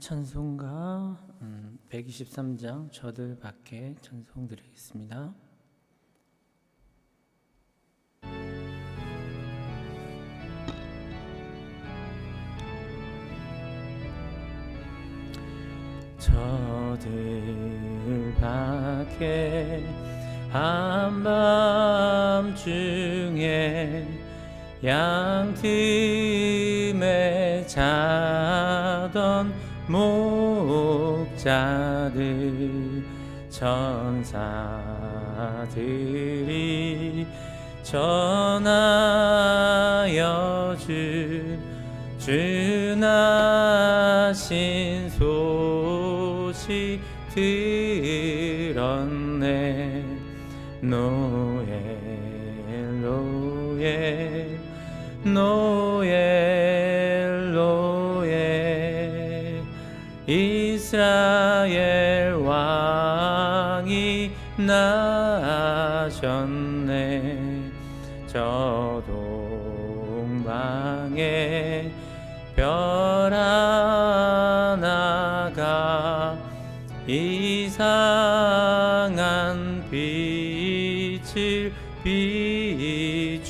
찬송가 음, 123장 저들 밖에 찬송 드리겠습니다. 저들 밖에 한밤중에 양틈에 자던 목자들 천사들이 전하여 준 주나신 소식 들었네. 노엘 노엘 노엘 나셨네. 저 동방에 별 하나가 이상한 빛을 비추어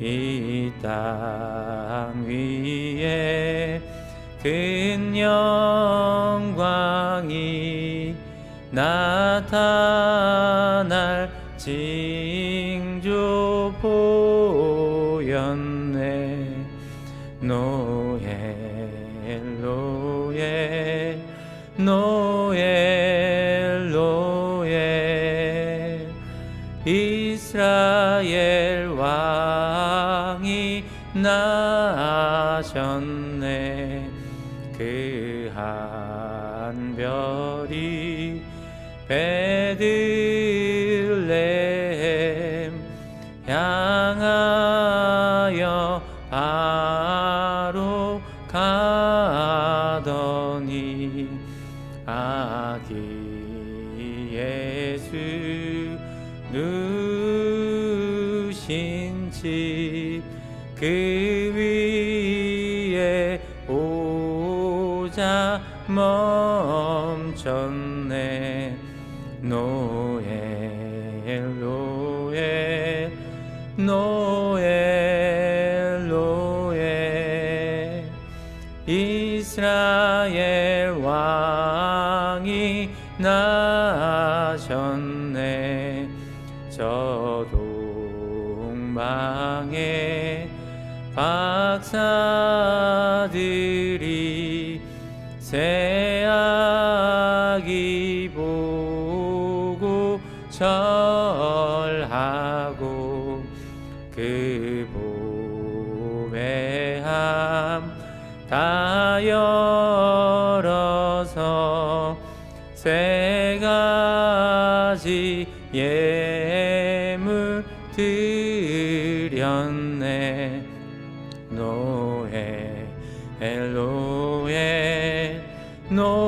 이 땅 위에 큰 영광이 나타날 징조 보였 오자 멈췄네. 노 드렸네. 노엘 노엘 노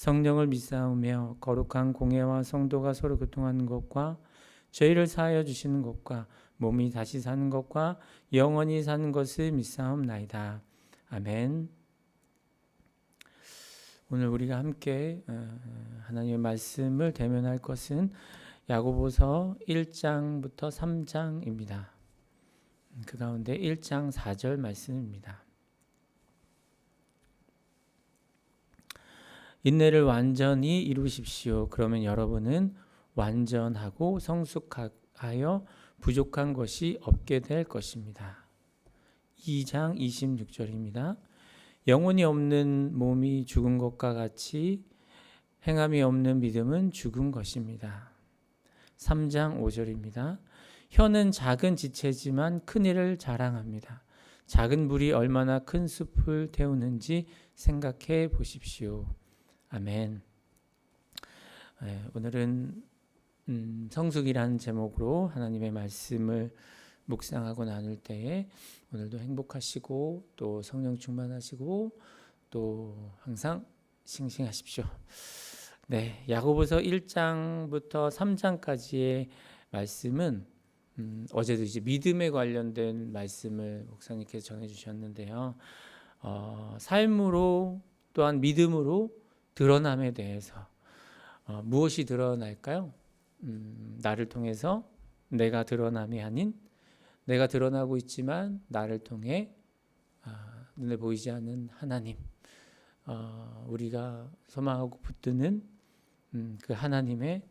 성령을 믿사오며 거룩한 공예와 성도가 서로 교통하는 것과 죄를 사하여 주시는 것과 몸이 다시 사는 것과 영원히 사는 것을 믿사옵나이다. 아멘. 오늘 우리가 함께 어, 하나님의 말씀을 대면할 것은 야고보서 1장부터 3장입니다. 그 가운데 1장 4절 말씀입니다. 인내를 완전히 이루십시오. 그러면 여러분은 완전하고 성숙하, 생각하여 부족한 것이 없게 될 것입니다. 2장 26절입니다. 영혼이 없는 몸이 죽은 것과 같이 행함이 없는 믿음은 죽은 것입니다. 3장 5절입니다. 혀는 작은 지체지만 큰 일을 자랑합니다. 작은 불이 얼마나 큰 숲을 태우는지 생각해 보십시오. 아멘. 네, 오늘은 음, 성숙이라는 제목으로 하나님의 말씀을 묵상하고 나눌 때에 오늘도 행복하시고 또 성령 충만하시고 또 항상 싱싱하십시오. 네, 야고보서 1장부터 3장까지의 말씀은 음, 어제도 이제 믿음에 관련된 말씀을 목사님께서 전해 주셨는데요. 어, 삶으로 또한 믿음으로 드러남에 대해서 어, 무엇이 드러날까요? 음, 나를 통해서 내가 드러남이 아닌 내가 드러나고 있지만 나를 통해 아, 눈에 보이지 않는 하나님 어, 우리가 소망하고 붙드는 음, 그 하나님의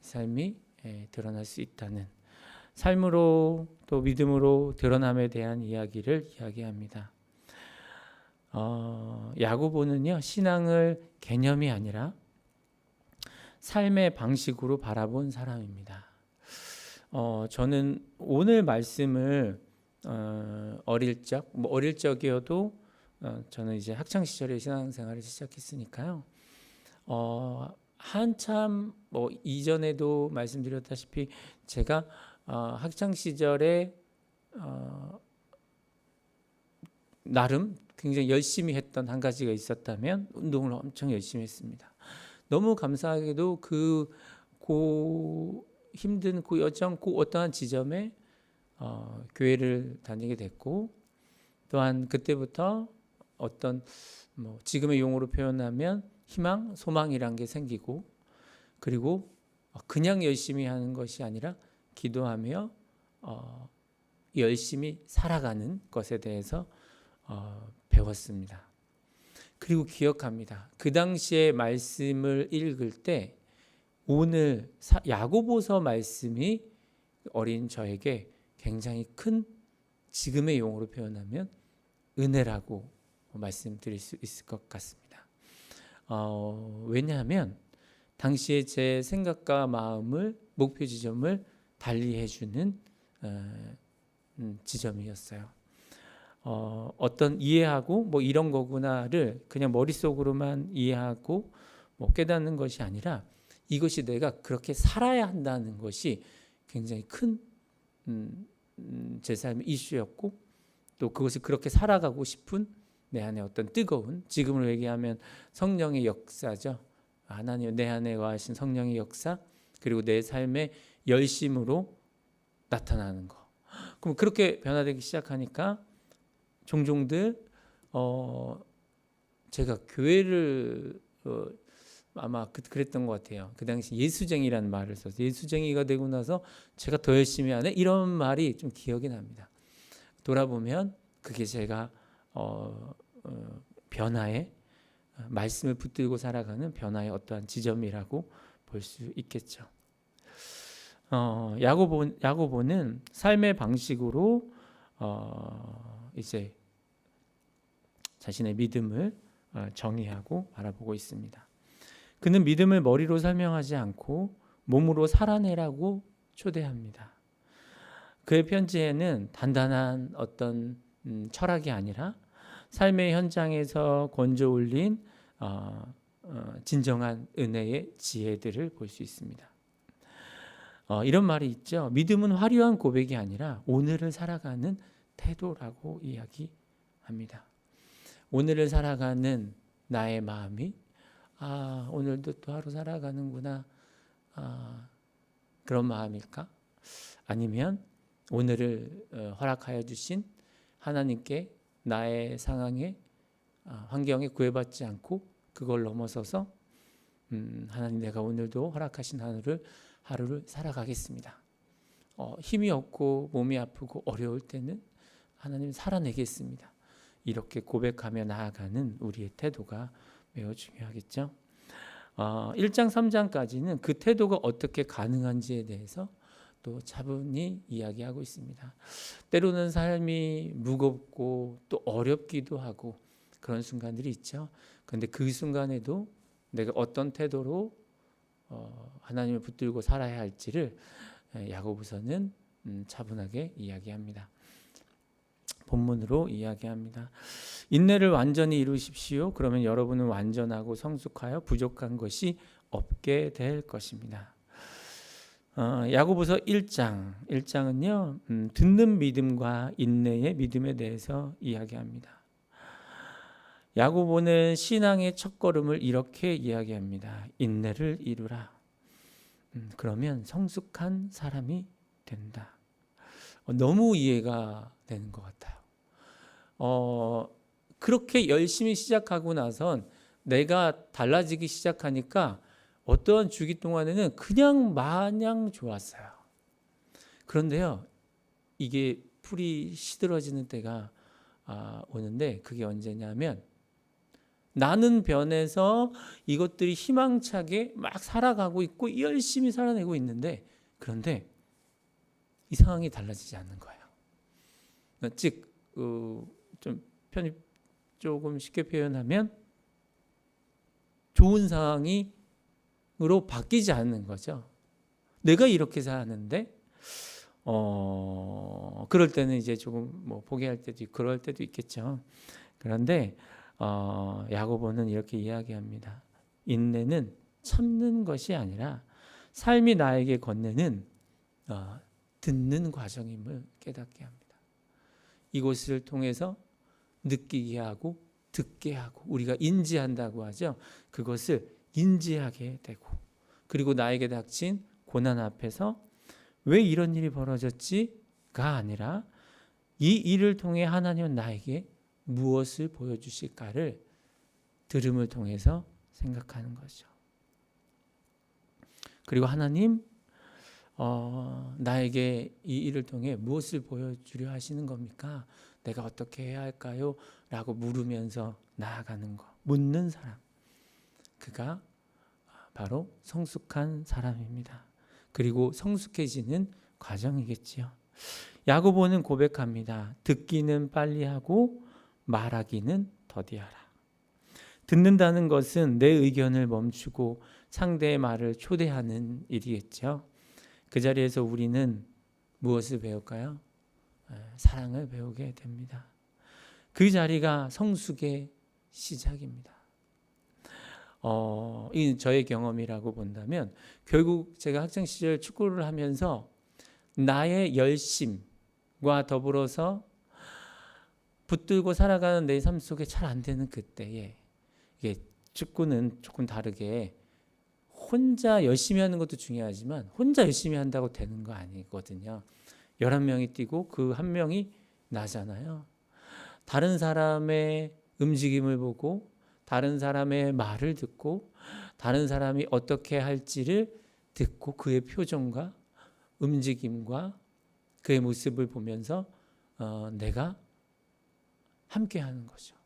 삶이 예, 드러날 수 있다는 삶으로 또 믿음으로 드러남에 대한 이야기를 이야기합니다. 어, 야고보는요 신앙을 개념이 아니라 삶의 방식으로 바라본 사람입니다. 어, 저는 오늘 말씀을 어, 어릴 적, 뭐 어릴 적이어도 어, 저는 이제 학창 시절에 신앙생활을 시작했으니까요. 어, 한참 뭐 이전에도 말씀드렸다시피 제가 어, 학창 시절에 어, 나름 굉장히 열심히 했던 한 가지가 있었다면 운동을 엄청 열심히 했습니다. 너무 감사하게도 그 고 힘든 그 여정, 그 어떠한 지점에 어, 교회를 다니게 됐고 또한 그때부터 어떤 뭐 지금의 용어로 표현하면 희망, 소망이란 게 생기고 그리고 그냥 열심히 하는 것이 아니라 기도하며 어, 열심히 살아가는 것에 대해서 어, 배웠습니다. 그리고 기억합니다. 그 당시에 말씀을 읽을 때 오늘 야고보서 말씀이 어린 저에게 굉장히 큰 지금의 용어로 표현하면 은혜라고 말씀드릴 수 있을 것 같습니다. 어, 왜냐하면 당시에 제 생각과 마음을 목표 지점을 달리 해주는 어, 음, 지점이었어요. 어, 어떤 이해하고 뭐 이런 거구나를 그냥 머릿속으로만 이해하고 뭐 깨닫는 것이 아니라 이것이 내가 그렇게 살아야 한다는 것이 굉장히 큰제 음, 음, 삶의 이슈였고 또 그것을 그렇게 살아가고 싶은 내 안에 어떤 뜨거운 지금으로 얘기하면 성령의 역사죠. 하나님 내 안에 와하신 성령의 역사 그리고 내 삶의 열심으로 나타나는 거. 그럼 그렇게 변화되기 시작하니까 종종들 어 제가 교회를 어 아마 그, 그랬던 것 같아요. 그 당시 예수쟁이라는 말을 써서 예수쟁이가 되고 나서 제가 더 열심히 하네 이런 말이 좀 기억이 납니다. 돌아보면 그게 제가 어, 어, 변화의 말씀을 붙들고 살아가는 변화의 어떠한 지점이라고 볼 수 있겠죠. 어, 야고보 야고보는 삶의 방식으로 어, 이제 자신의 믿음을 어, 정의하고 바라보고 있습니다. 그는 믿음을 머리로 설명하지 않고 몸으로 살아내라고 초대합니다. 그의 편지에는 단단한 어떤 음, 철학이 아니라 삶의 현장에서 건져 올린 어, 어, 진정한 은혜의 지혜들을 볼 수 있습니다. 어, 이런 말이 있죠. 믿음은 화려한 고백이 아니라 오늘을 살아가는 태도라고 이야기합니다. 오늘을 살아가는 나의 마음이 아 오늘도 또 하루 살아가는구나 아, 그런 마음일까? 아니면 오늘을 어, 허락하여 주신 하나님께 나의 상황에 아, 환경에 구애받지 않고 그걸 넘어서서 음, 하나님 내가 오늘도 허락하신 하루를 하루를 살아가겠습니다. 어, 힘이 없고 몸이 아프고 어려울 때는 하나님 살아내겠습니다. 이렇게 고백하며 나아가는 우리의 태도가 매우 중요하겠죠. 어, 1장 3장까지는 그 태도가 어떻게 가능한지에 대해서 또 차분히 이야기하고 있습니다. 때로는 삶이 무겁고 또 어렵기도 하고 그런 순간들이 있죠. 그런데 그 순간에도 내가 어떤 태도로 어, 하나님을 붙들고 살아야 할지를 야고보서는 음, 차분하게 이야기합니다. 본문으로 이야기합니다. 인내를 완전히 이루십시오. 그러면 여러분은 완전하고 성숙하여 부족한 것이 없게 될 것입니다. 어, 야고보서 1장 1장은요 음, 듣는 믿음과 인내의 믿음에 대해서 이야기합니다. 야고보는 신앙의 첫 걸음을 이렇게 이야기합니다. 인내를 이루라. 음, 그러면 성숙한 사람이 된다. 어, 너무 이해가 되는 것 같아요. 어, 그렇게 열심히 시작하고 나선 내가 달라지기 시작하니까 어떠한 주기 동안에는 그냥 마냥 좋았어요. 그런데요, 이게 풀이 시들어지는 때가 아, 오는데 그게 언제냐면 나는 변해서 이것들이 희망차게 막 살아가고 있고 열심히 살아내고 있는데 그런데 이 상황이 달라지지 않는 거예요. 즉, 어, 좀 편히 조금 쉽게 표현하면 좋은 상황이로 바뀌지 않는 거죠. 내가 이렇게 사는데 어 그럴 때는 이제 조금 뭐 포기할 때도 그럴 때도 있겠죠. 그런데 어, 야고보는 이렇게 이야기합니다. 인내는 참는 것이 아니라 삶이 나에게 건네는 어, 듣는 과정임을 깨닫게 합니다. 이곳을 통해서 느끼게 하고 듣게 하고 우리가 인지한다고 하죠. 그것을 인지하게 되고 그리고 나에게 닥친 고난 앞에서 왜 이런 일이 벌어졌지가 아니라 이 일을 통해 하나님은 나에게 무엇을 보여주실까를 들음을 통해서 생각하는 거죠. 그리고 하나님, 어, 나에게 이 일을 통해 무엇을 보여주려 하시는 겁니까? 내가 어떻게 해야 할까요? 라고 물으면서 나아가는 거. 묻는 사람. 그가 바로 성숙한 사람입니다. 그리고 성숙해지는 과정이겠지요. 야고보는 고백합니다. 듣기는 빨리 하고 말하기는 더디하라. 듣는다는 것은 내 의견을 멈추고 상대의 말을 초대하는 일이겠죠. 그 자리에서 우리는 무엇을 배울까요? 사랑을 배우게 됩니다. 그 자리가 성숙의 시작입니다. 어, 이 저의 경험이라고 본다면 결국 제가 학창 시절 축구를 하면서 나의 열심과 더불어서 붙들고 살아가는 내 삶 속에 잘 안 되는 그때에 이게 축구는 조금 다르게 혼자 열심히 하는 것도 중요하지만 혼자 열심히 한다고 되는 거 아니거든요. 11명이 뛰고 그 한 명이 나잖아요. 다른 사람의 움직임을 보고 다른 사람의 말을 듣고 다른 사람이 어떻게 할지를 듣고 그의 표정과 움직임과 그의 모습을 보면서 어, 내가 함께 하는 거죠.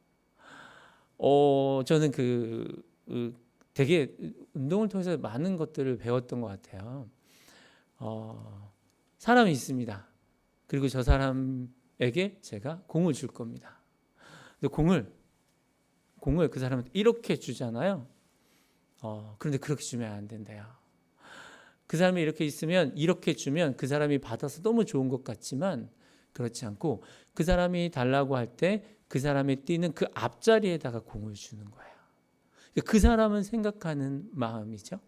어, 저는 그, 그 되게 운동을 통해서 많은 것들을 배웠던 것 같아요. 어, 사람이 있습니다. 그리고 저 사람에게 제가 공을 줄 겁니다. 근데 공을 공을 그 사람한테 이렇게 주잖아요. 어, 그런데 그렇게 주면 안 된대요. 그 사람이 이렇게 있으면 이렇게 주면 그 사람이 받아서 너무 좋은 것 같지만 그렇지 않고 그 사람이 달라고 할 때 그 사람이 뛰는 그 앞자리에다가 공을 주는 거예요. 그 사람은 생각하는 마음이죠.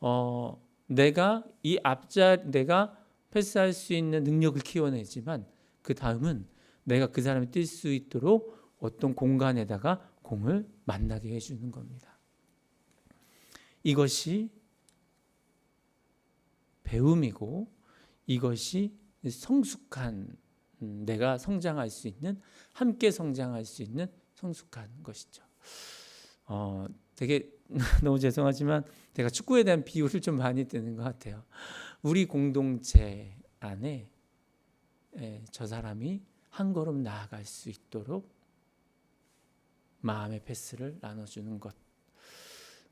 어, 내가 이 앞자 내가 패스할 수 있는 능력을 키워내지만 그 다음은 내가 그 사람이 뛸 수 있도록 어떤 공간에다가 공을 만나게 해주는 겁니다. 이것이 배움이고 이것이 성숙한 음, 내가 성장할 수 있는 함께 성장할 수 있는 성숙한 것이죠. 어, 되게 너무 죄송하지만 제가 축구에 대한 비유를 좀 많이 뜨는 것 같아요. 우리 공동체 안에 에, 저 사람이 한 걸음 나아갈 수 있도록 마음의 패스를 나눠주는 것.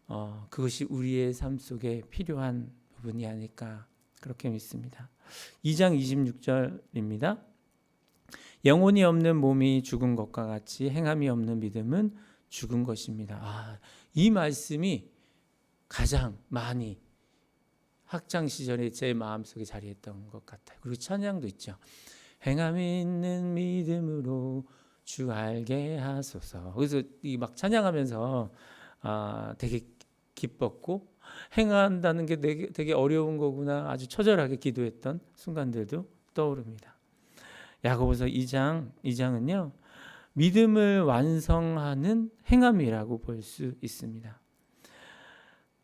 어, 그것이 우리의 삶 속에 필요한 부분이 아닐까 그렇게 믿습니다. 2장 26절입니다. 영혼이 없는 몸이 죽은 것과 같이 행함이 없는 믿음은 죽은 것입니다. 아, 이 말씀이 가장 많이 학창 시절에 제 마음속에 자리했던 것 같아요. 그리고 찬양도 있죠. 행함이 있는 믿음으로 주 알게 하소서. 그래서 이 막 찬양하면서 아, 되게 기뻤고 행한다는 게 되게, 되게 어려운 거구나 아주 처절하게 기도했던 순간들도 떠오릅니다. 야고보서 2장 2장은요. 믿음을 완성하는 행함이라고 볼 수 있습니다.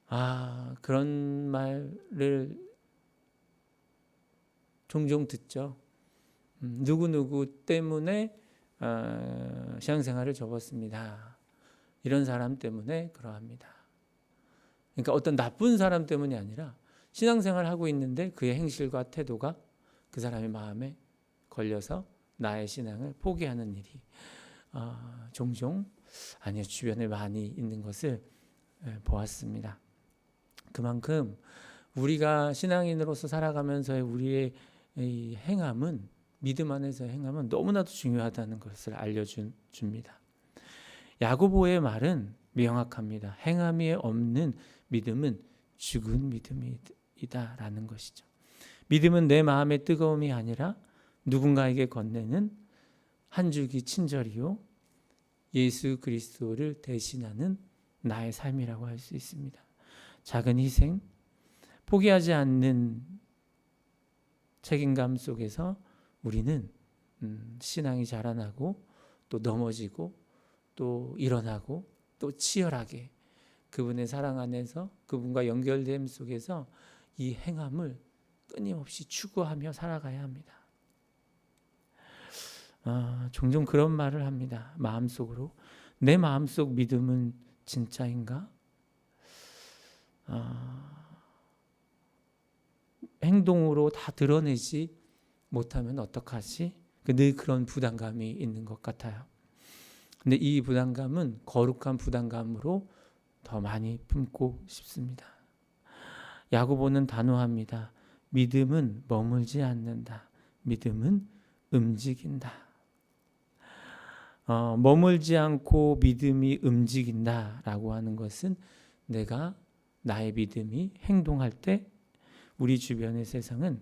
아, 그런 말을 종종 듣죠. 음, 누구누구 때문에 어, 신앙생활을 접었습니다. 이런 사람 때문에 그러합니다. 그러니까 어떤 나쁜 사람 때문이 아니라 신앙생활 하고 있는데 그의 행실과 태도가 그 사람의 마음에 걸려서 나의 신앙을 포기하는 일이 어, 종종 아니요 주변에 많이 있는 것을 예, 보았습니다. 그만큼 우리가 신앙인으로서 살아가면서의 우리의 이 행함은 믿음 안에서 행함은 너무나도 중요하다는 것을 알려줍니다. 야고보의 말은 명확합니다. 행함이 없는 믿음은 죽은 믿음이다라는 것이죠. 믿음은 내 마음의 뜨거움이 아니라 누군가에게 건네는 한 줄기 친절이요 예수 그리스도를 대신하는 나의 삶이라고 할 수 있습니다. 작은 희생, 포기하지 않는 책임감 속에서 우리는 음, 신앙이 자라나고 또 넘어지고 또 일어나고 또 치열하게 그분의 사랑 안에서 그분과 연결됨 속에서 이 행함을 끊임없이 추구하며 살아가야 합니다. 아, 종종 그런 말을 합니다. 마음속으로 내 마음속 믿음은 진짜인가? 아, 행동으로 다 드러내지 못하면 어떡하지? 그늘 그런 부담감이 있는 것 같아요. 근데 이 부담감은 거룩한 부담감으로 더 많이 품고 싶습니다. 야고보는 단호합니다. 믿음은 머물지 않는다. 믿음은 움직인다. 어, 머물지 않고 믿음이 움직인다라고 하는 것은 내가 나의 믿음이 행동할 때 우리 주변의 세상은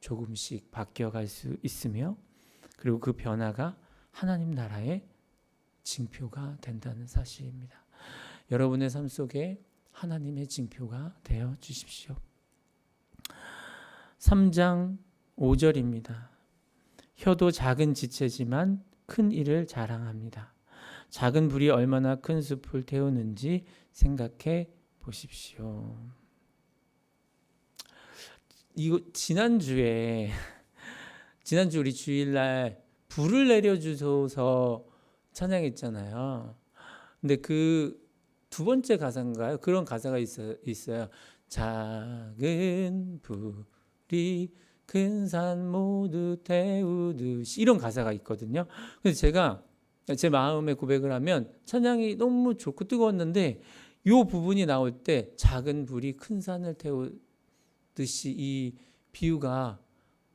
조금씩 바뀌어갈 수 있으며 그리고 그 변화가 하나님 나라의 징표가 된다는 사실입니다. 여러분의 삶 속에 하나님의 징표가 되어 주십시오. 3장 5절입니다. 혀도 작은 지체지만 큰 일을 자랑합니다. 작은 불이 얼마나 큰 숲을 태우는지 생각해 보십시오. 이거 지난주에 지난주 우리 주일날 불을 내려주소서 찬양했잖아요. 근데 그 두 번째 가사인가요? 그런 가사가 있어, 있어요. 작은 불이 큰 산 모두 태우듯이 이런 가사가 있거든요. 그래서 제가 제 마음의 고백을 하면 찬양이 너무 좋고 뜨거웠는데 이 부분이 나올 때 작은 불이 큰 산을 태우듯이 이 비유가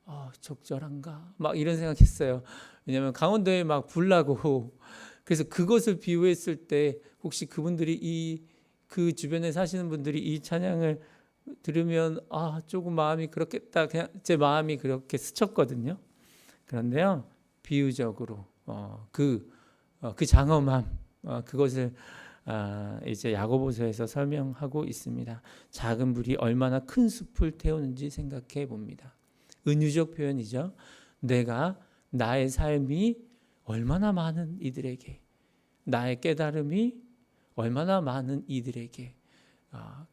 어, 적절한가 막 이런 생각했어요. 왜냐하면 강원도에 막 불나고 그래서 그것을 비유했을 때 혹시 그분들이 이 그 주변에 사시는 분들이 이 찬양을 들으면 아 조금 마음이 그렇겠다 그냥 제 마음이 그렇게 스쳤거든요. 그런데요 비유적으로 어, 그, 어, 그 장엄함 어, 그것을 아, 이제 야고보서에서 설명하고 있습니다. 작은 불이 얼마나 큰 숲을 태우는지 생각해 봅니다. 은유적 표현이죠. 내가 나의 삶이 얼마나 많은 이들에게 나의 깨달음이 얼마나 많은 이들에게 아,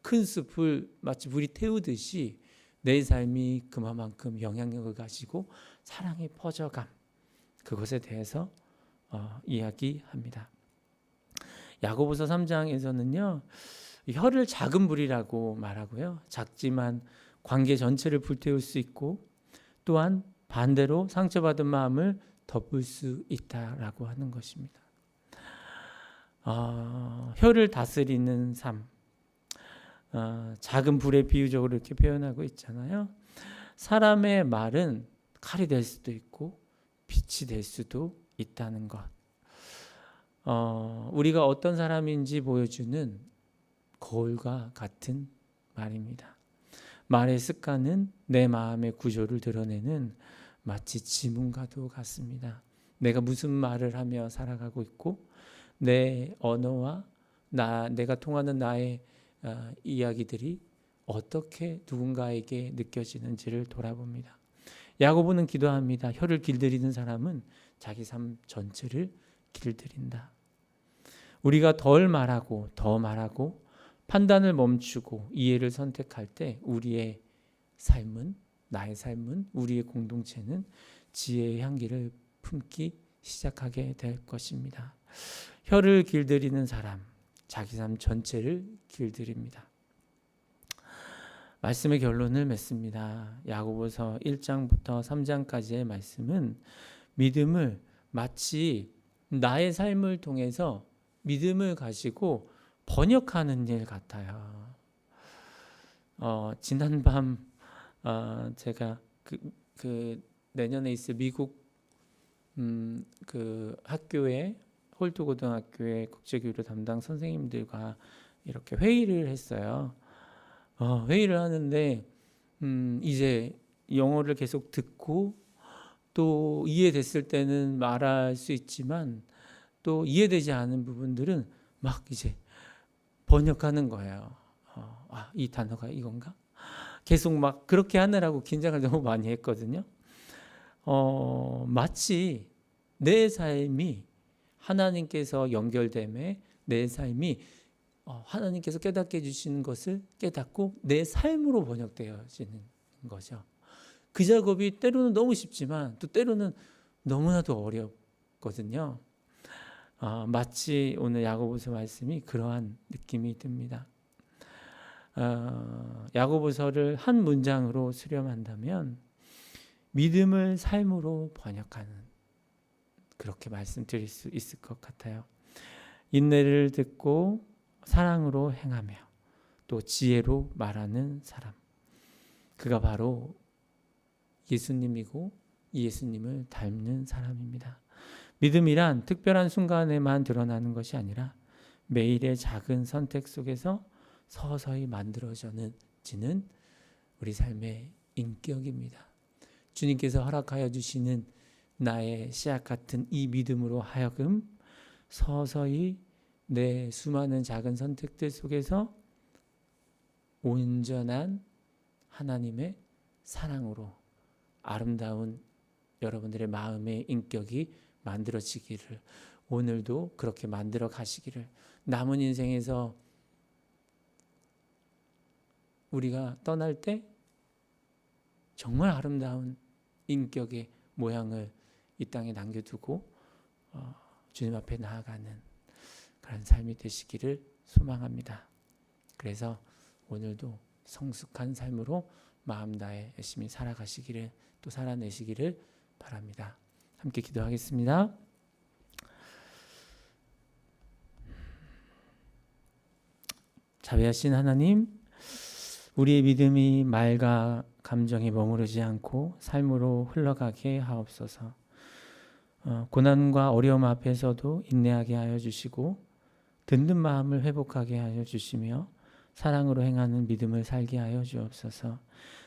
큰 숲을 마치 불이 태우듯이 내 삶이 그만큼 영향력을 가지고 사랑이 퍼져감 그것에 대해서 어, 이야기합니다. 야고보서 3장에서는요. 혀를 작은 불이라고 말하고요. 작지만 관계 전체를 불태울 수 있고 또한 반대로 상처받은 마음을 덮을 수 있다라고 하는 것입니다. 어, 혀를 다스리는 삶. 어, 작은 불에 비유적으로 이렇게 표현하고 있잖아요. 사람의 말은 칼이 될 수도 있고 빛이 될 수도 있다는 것. 어, 우리가 어떤 사람인지 보여주는 거울과 같은 말입니다. 말의 습관은 내 마음의 구조를 드러내는 마치 지문과도 같습니다. 내가 무슨 말을 하며 살아가고 있고 내 언어와 나 내가 통하는 나의 어, 이야기들이 어떻게 누군가에게 느껴지는지를 돌아봅니다. 야고보는 기도합니다. 혀를 길들이는 사람은 자기 삶 전체를 길들인다. 우리가 덜 말하고 더 말하고 판단을 멈추고 이해를 선택할 때 우리의 삶은 나의 삶은 우리의 공동체는 지혜의 향기를 품기 시작하게 될 것입니다. 혀를 길들이는 사람 자기 삶 전체를 길들입니다. 말씀의 결론을 맺습니다. 야고보서 1장부터 3장까지의 말씀은 믿음을 마치 나의 삶을 통해서 믿음을 가지고 번역하는 일 같아요. 어, 지난밤 어, 제가 그, 그 내년에 있을 미국 음, 그 학교에 홀트 고등학교의 국제교류 담당 선생님들과 이렇게 회의를 했어요. 어, 회의를 하는데 음, 이제 영어를 계속 듣고 또 이해됐을 때는 말할 수 있지만 또 이해되지 않은 부분들은 막 이제 번역하는 거예요. 어, 아, 이 단어가 이건가? 계속 막 그렇게 하느라고 긴장을 너무 많이 했거든요. 어, 마치 내 삶이 하나님께서 연결됨에 내 삶이 어, 하나님께서 깨닫게 해주시는 것을 깨닫고 내 삶으로 번역되어지는 거죠. 그 작업이 때로는 너무 쉽지만 또 때로는 너무나도 어렵거든요. 어, 마치 오늘 야고보서 말씀이 그러한 느낌이 듭니다. 어, 야고보서를 한 문장으로 수렴한다면 믿음을 삶으로 번역하는 그렇게 말씀드릴 수 있을 것 같아요. 인내를 듣고 사랑으로 행하며 또 지혜로 말하는 사람. 그가 바로 예수님이고 예수님을 닮는 사람입니다. 믿음이란 특별한 순간에만 드러나는 것이 아니라 매일의 작은 선택 속에서 서서히 만들어지는 우리 삶의 인격입니다. 주님께서 허락하여 주시는 나의 씨앗 같은 이 믿음으로 하여금 서서히 내 수많은 작은 선택들 속에서 온전한 하나님의 사랑으로 아름다운 여러분들의 마음의 인격이 만들어지기를 오늘도 그렇게 만들어 가시기를 남은 인생에서 우리가 떠날 때 정말 아름다운 인격의 모양을 이 땅에 남겨두고 어, 주님 앞에 나아가는 그런 삶이 되시기를 소망합니다. 그래서 오늘도 성숙한 삶으로 마음 다해 열심히 살아가시기를 또 살아내시기를 바랍니다. 함께 기도하겠습니다. 자비하신 하나님, 우리의 믿음이 말과 감정에 머무르지 않고 삶으로 흘러가게 하옵소서. 어, 고난과 어려움 앞에서도 인내하게 하여 주시고 듣는 마음을 회복하게 하여 주시며 사랑으로 행하는 믿음을 살게 하여 주옵소서.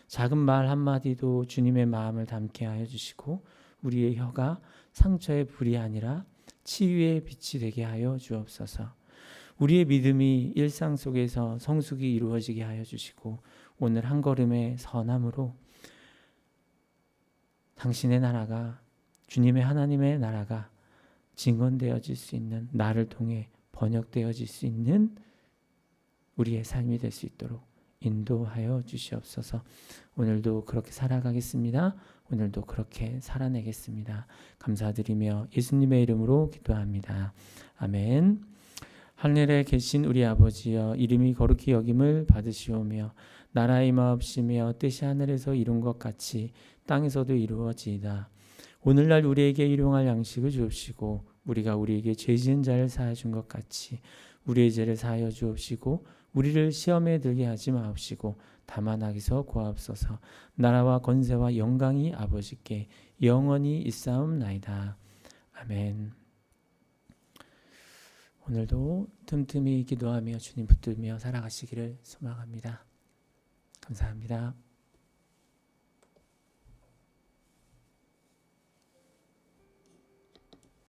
작은 말 한마디도 주님의 마음을 담게 하여 주시고 우리의 혀가 상처의 불이 아니라 치유의 빛이 되게 하여 주옵소서. 우리의 믿음이 일상 속에서 성숙이 이루어지게 하여 주시고 오늘 한 걸음의 선함으로 당신의 나라가 주님의 하나님의 나라가 증언되어질 수 있는 나를 통해 번역되어질 수 있는 우리의 삶이 될 수 있도록 인도하여 주시옵소서. 오늘도 그렇게 살아가겠습니다. 오늘도 그렇게 살아내겠습니다. 감사드리며 예수님의 이름으로 기도합니다. 아멘. 하늘에 계신 우리 아버지여 이름이 거룩히 여김을 받으시오며 나라의 마옵시며 뜻이 하늘에서 이룬 것 같이 땅에서도 이루어지이다. 오늘날 우리에게 일용할 양식을 주옵시고 우리가 우리에게 죄 지은 자를 사하여 준것 같이 우리의 죄를 사하여 주옵시고 우리를 시험에 들게 하지 마옵시고 다만 악에서 구하옵소서 나라와 권세와 영광이 아버지께 영원히 있사옵나이다. 아멘. 오늘도 틈틈이 기도하며 주님 붙들며 살아가시기를 소망합니다. 감사합니다.